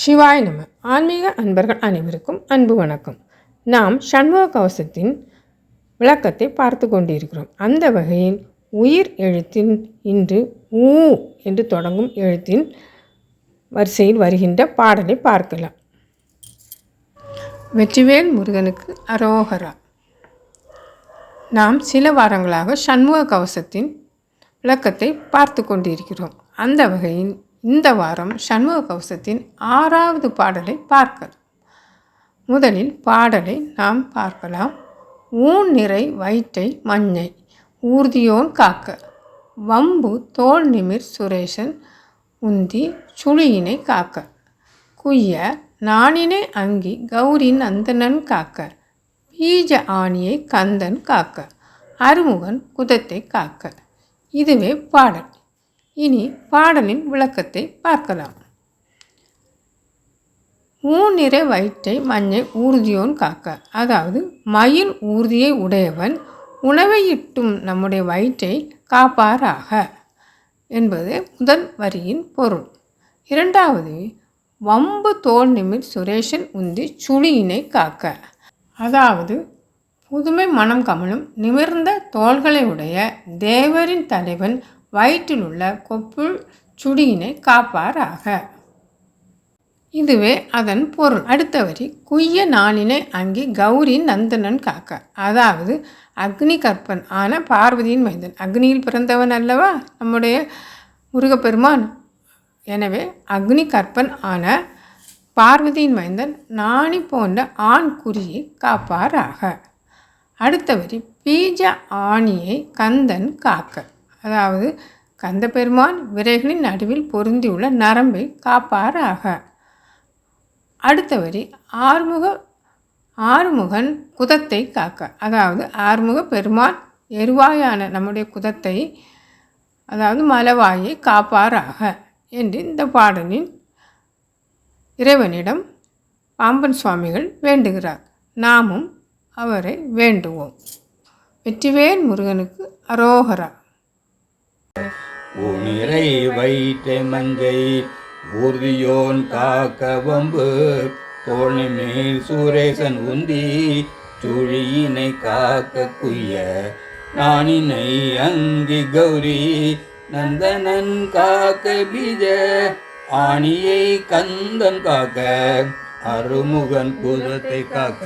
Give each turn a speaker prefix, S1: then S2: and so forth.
S1: சிவாய் நம. ஆன்மீக அன்பர்கள் அனைவருக்கும் அன்பு வணக்கம். நாம் சண்முக கவசத்தின் விளக்கத்தை பார்த்து கொண்டிருக்கிறோம். அந்த வகையில் உயிர் எழுத்தின் இன்று ஊ என்று தொடங்கும் எழுத்தின் வரிசையில் வருகின்ற பாடலை பார்க்கலாம். வெற்றிவேல் முருகனுக்கு அரோகரா. நாம் சில வாரங்களாக சண்முக கவசத்தின் விளக்கத்தை பார்த்து கொண்டிருக்கிறோம். அந்த வகையில் இந்த வாரம் சண்முக கவசத்தின் ஆறாவது பாடலை பார்க்கலாம் முதலில் பாடலை நாம் பார்க்கலாம். ஊன் நிறை வயிற்றை மஞ்சை ஊர்தியோன் காக்க. வம்பு தோல் நிமிர் சுரேஷன் உந்தி சுழியினை காக்க. குய்ய நாணினை அங்கி கௌரி நந்தனன் காக்க. பீஜ ஆணியை கந்தன் காக்க. அருமுகன் குதத்தை காக்க. இதுவே பாடல். இனி பாடலின் விளக்கத்தை பார்க்கலாம். ஊநிற வயிற்றை மஞ்சை ஊர்தியோன் காக்க. அதாவது மயில் ஊர்தியை உடையவன் உணவை இட்டும் நம்முடைய வயிற்றை காப்பாராக என்பது முதல் வரியின் பொருள். இரண்டாவது வம்பு தோல் நிமிர் சுரேஷன் உந்தி சுழியினை காக்க. அதாவது புதுமை மனம் கமலும் நிமிர்ந்த தோள்களை உடைய தேவரின் தலைவன் வயிற்றில் உள்ள கொப்புள் சுடியினை காப்பாராக. இதுவே அதன் பொருள். அடுத்த வரி குய்ய நாளினை அங்கி கௌரி நந்தனன் காக்க. அதாவது அக்னி கற்பன் ஆன பார்வதியின் மைந்தன். அக்னியில் பிறந்தவன் அல்லவா? நம்முடைய முருகப்பெருமான். எனவே அக்னி கற்பன் ஆன பார்வதியின் மைந்தன் நாணி போன்ற ஆண் குறியை காப்பாராக. அடுத்த வரி பீஜ ஆணியை கந்தன் காக்க. அதாவது கந்த பெருமான் விரைகளின் நடுவில் பொருந்தியுள்ள நரம்பை காப்பாராக. அடுத்த வரி ஆறுமுக ஆறுமுகன் குதத்தை காக்க. அதாவது ஆறுமுக பெருமான் எருவாயான நம்முடைய குதத்தை அதாவது மலவாயை காப்பாராக என்று இந்த பாடலின் இறைவனிடம் பாம்பன் சுவாமிகள் வேண்டுகிறார். நாமும் அவரை வேண்டுவோம். வெற்றிவேல் முருகனுக்கு அரோகரா.
S2: உனிரை வைத்த மங்கை ஊர்தியோன் காக்க வம்பு தோணி மேல் சுரேசன் உந்தி சுழியினை காக்க குய்ய நானினை அங்கி கௌரி நந்தனன் காக்க பீஜ ஆணியை கந்தன் காக்க அருமுகன் புதத்தை காக்க